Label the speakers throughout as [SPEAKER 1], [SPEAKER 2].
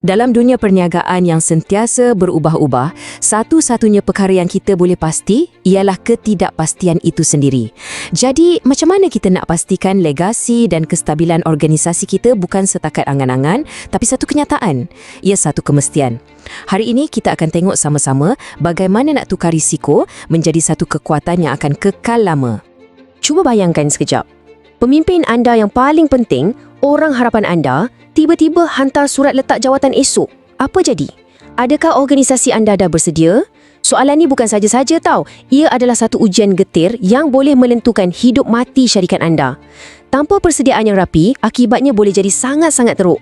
[SPEAKER 1] Dalam dunia perniagaan yang sentiasa berubah-ubah, satu-satunya perkara yang kita boleh pasti ialah ketidakpastian itu sendiri. Jadi, macam mana kita nak pastikan legasi dan kestabilan organisasi kita bukan setakat angan-angan, tapi satu kenyataan. Ia satu kemestian. Hari ini kita akan tengok sama-sama bagaimana nak tukar risiko menjadi satu kekuatan yang akan kekal lama.
[SPEAKER 2] Cuba bayangkan sekejap. Pemimpin anda yang paling penting, orang harapan anda, tiba-tiba hantar surat letak jawatan esok. Apa jadi? Adakah organisasi anda dah bersedia? Soalan ni bukan saja-saja tau. Ia adalah satu ujian getir yang boleh menentukan hidup mati syarikat anda. Tanpa persediaan yang rapi, akibatnya boleh jadi sangat-sangat teruk.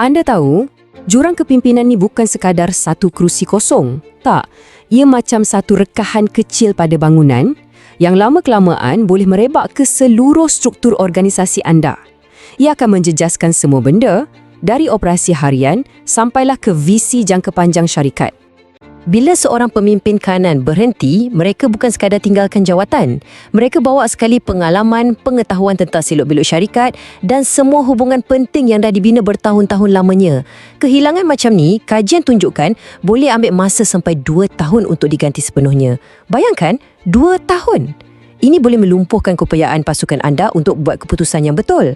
[SPEAKER 1] Anda tahu, jurang kepimpinan ni bukan sekadar satu kerusi kosong. Tak, ia macam satu rekahan kecil pada bangunan yang lama-kelamaan boleh merebak ke seluruh struktur organisasi anda. Ia akan menjejaskan semua benda, dari operasi harian sampailah ke visi jangka panjang syarikat.
[SPEAKER 2] Bila seorang pemimpin kanan berhenti, mereka bukan sekadar tinggalkan jawatan. Mereka bawa sekali pengalaman, pengetahuan tentang selok-belok syarikat dan semua hubungan penting yang dah dibina bertahun-tahun lamanya. Kehilangan macam ni, kajian tunjukkan boleh ambil masa sampai 2 tahun untuk diganti sepenuhnya. Bayangkan, 2 tahun. Ini boleh melumpuhkan kepayaan pasukan anda untuk buat keputusan yang betul.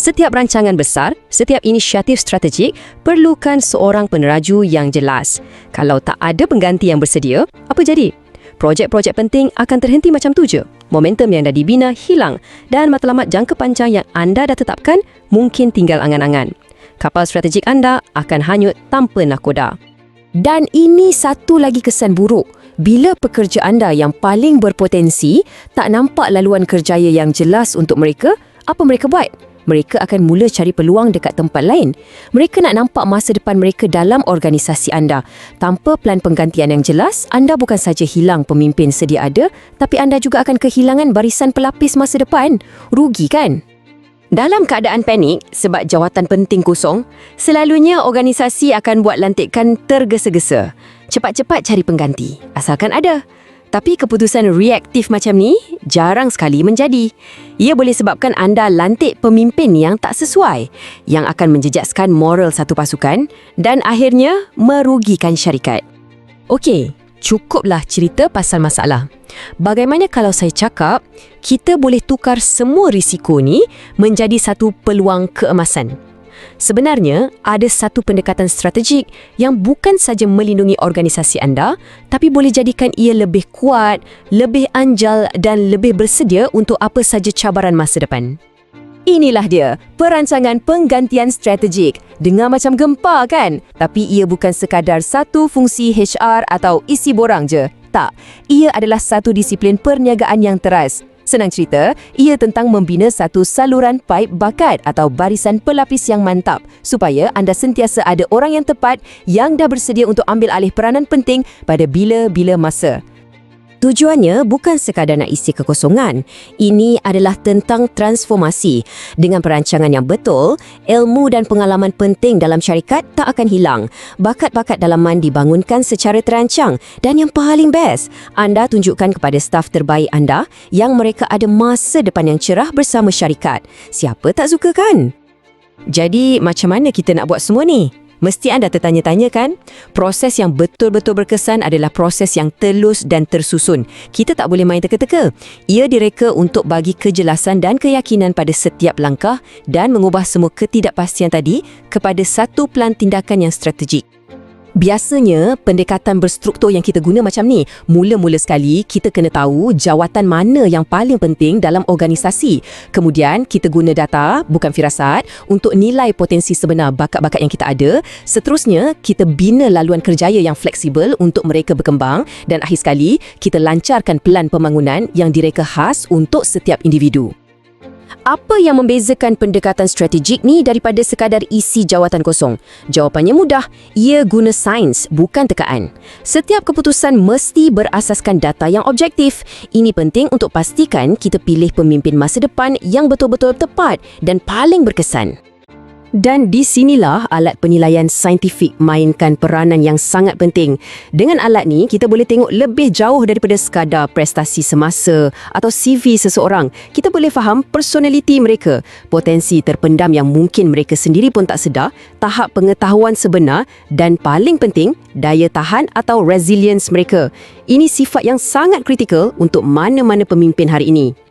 [SPEAKER 2] Setiap rancangan besar, setiap inisiatif strategik perlukan seorang peneraju yang jelas. Kalau tak ada pengganti yang bersedia, apa jadi? Projek-projek penting akan terhenti macam tu je. Momentum yang dah dibina hilang dan matlamat jangka panjang yang anda dah tetapkan mungkin tinggal angan-angan. Kapal strategik anda akan hanyut tanpa nakoda.
[SPEAKER 1] Dan ini satu lagi kesan buruk. Bila pekerja anda yang paling berpotensi tak nampak laluan kerjaya yang jelas untuk mereka, apa mereka buat? Mereka akan mula cari peluang dekat tempat lain. Mereka nak nampak masa depan mereka dalam organisasi anda. Tanpa plan penggantian yang jelas, anda bukan saja hilang pemimpin sedia ada, tapi anda juga akan kehilangan barisan pelapis masa depan. Rugi kan? Dalam keadaan panik sebab jawatan penting kosong, selalunya organisasi akan buat lantikan tergesa-gesa. Cepat-cepat cari pengganti, asalkan ada. Tapi keputusan reaktif macam ni jarang sekali menjadi. Ia boleh sebabkan anda lantik pemimpin yang tak sesuai, yang akan menjejaskan moral satu pasukan dan akhirnya merugikan syarikat. Okey, cukuplah cerita pasal masalah. Bagaimana kalau saya cakap, kita boleh tukar semua risiko ni menjadi satu peluang keemasan? Sebenarnya, ada satu pendekatan strategik yang bukan saja melindungi organisasi anda, tapi boleh jadikan ia lebih kuat, lebih anjal dan lebih bersedia untuk apa saja cabaran masa depan. Inilah dia, perancangan penggantian strategik. Dengar macam gempa kan? Tapi ia bukan sekadar satu fungsi HR atau isi borang je. Tak, ia adalah satu disiplin perniagaan yang teras Senang cerita, ia tentang membina satu saluran paip bakat atau barisan pelapis yang mantap supaya anda sentiasa ada orang yang tepat yang dah bersedia untuk ambil alih peranan penting pada bila-bila masa. Tujuannya bukan sekadar nak isi kekosongan. Ini adalah tentang transformasi. Dengan perancangan yang betul, ilmu dan pengalaman penting dalam syarikat tak akan hilang. Bakat-bakat dalaman dibangunkan secara terancang. Dan yang paling best, anda tunjukkan kepada staf terbaik anda yang mereka ada masa depan yang cerah bersama syarikat. Siapa tak suka kan? Jadi, macam mana kita nak buat semua ni? Mesti anda tertanya-tanya kan? Proses yang betul-betul berkesan adalah proses yang telus dan tersusun. Kita tak boleh main teka-teka. Ia direka untuk bagi kejelasan dan keyakinan pada setiap langkah dan mengubah semua ketidakpastian tadi kepada satu plan tindakan yang strategik. Biasanya, pendekatan berstruktur yang kita guna macam ni. Mula-mula sekali, kita kena tahu jawatan mana yang paling penting dalam organisasi. Kemudian, kita guna data, bukan firasat, untuk nilai potensi sebenar bakat-bakat yang kita ada. Seterusnya, kita bina laluan kerjaya yang fleksibel untuk mereka berkembang. Dan akhir sekali, kita lancarkan pelan pembangunan yang direka khas untuk setiap individu. Apa yang membezakan pendekatan strategik ni daripada sekadar isi jawatan kosong? Jawapannya mudah. Ia guna sains, bukan tekaan. Setiap keputusan mesti berasaskan data yang objektif. Ini penting untuk pastikan kita pilih pemimpin masa depan yang betul-betul tepat dan paling berkesan. Dan di sinilah alat penilaian saintifik mainkan peranan yang sangat penting. Dengan alat ni, kita boleh tengok lebih jauh daripada sekadar prestasi semasa atau CV seseorang. Kita boleh faham personaliti mereka, potensi terpendam yang mungkin mereka sendiri pun tak sedar, tahap pengetahuan sebenar dan paling penting, daya tahan atau resilience mereka. Ini sifat yang sangat kritikal untuk mana-mana pemimpin hari ini.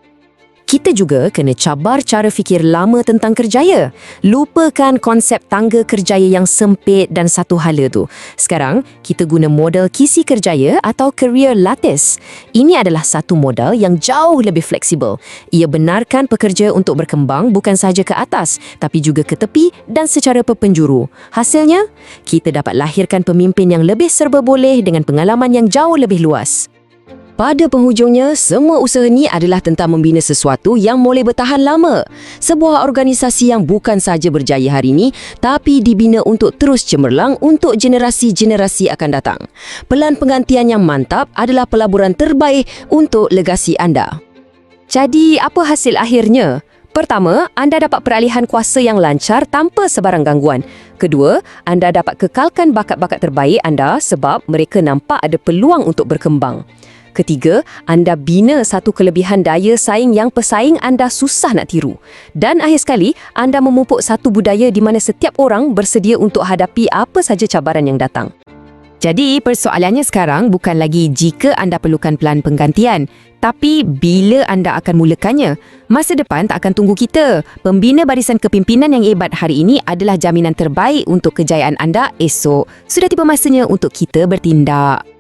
[SPEAKER 1] Kita juga kena cabar cara fikir lama tentang kerjaya. Lupakan konsep tangga kerjaya yang sempit dan satu hala tu. Sekarang, kita guna model kisi kerjaya atau career lattice. Ini adalah satu model yang jauh lebih fleksibel. Ia benarkan pekerja untuk berkembang bukan sahaja ke atas, tapi juga ke tepi dan secara berpenjuru. Hasilnya, kita dapat lahirkan pemimpin yang lebih serba boleh dengan pengalaman yang jauh lebih luas. Pada penghujungnya, semua usaha ni adalah tentang membina sesuatu yang boleh bertahan lama. Sebuah organisasi yang bukan sahaja berjaya hari ini, tapi dibina untuk terus cemerlang untuk generasi-generasi akan datang. Pelan penggantian yang mantap adalah pelaburan terbaik untuk legasi anda. Jadi, apa hasil akhirnya? Pertama, anda dapat peralihan kuasa yang lancar tanpa sebarang gangguan. Kedua, anda dapat kekalkan bakat-bakat terbaik anda sebab mereka nampak ada peluang untuk berkembang. Ketiga, anda bina satu kelebihan daya saing yang pesaing anda susah nak tiru. Dan akhir sekali, anda memupuk satu budaya di mana setiap orang bersedia untuk hadapi apa saja cabaran yang datang. Jadi, persoalannya sekarang bukan lagi jika anda perlukan pelan penggantian, tapi bila anda akan mulakannya. Masa depan tak akan tunggu kita. Pembina barisan kepimpinan yang hebat hari ini adalah jaminan terbaik untuk kejayaan anda esok. Sudah tiba masanya untuk kita bertindak.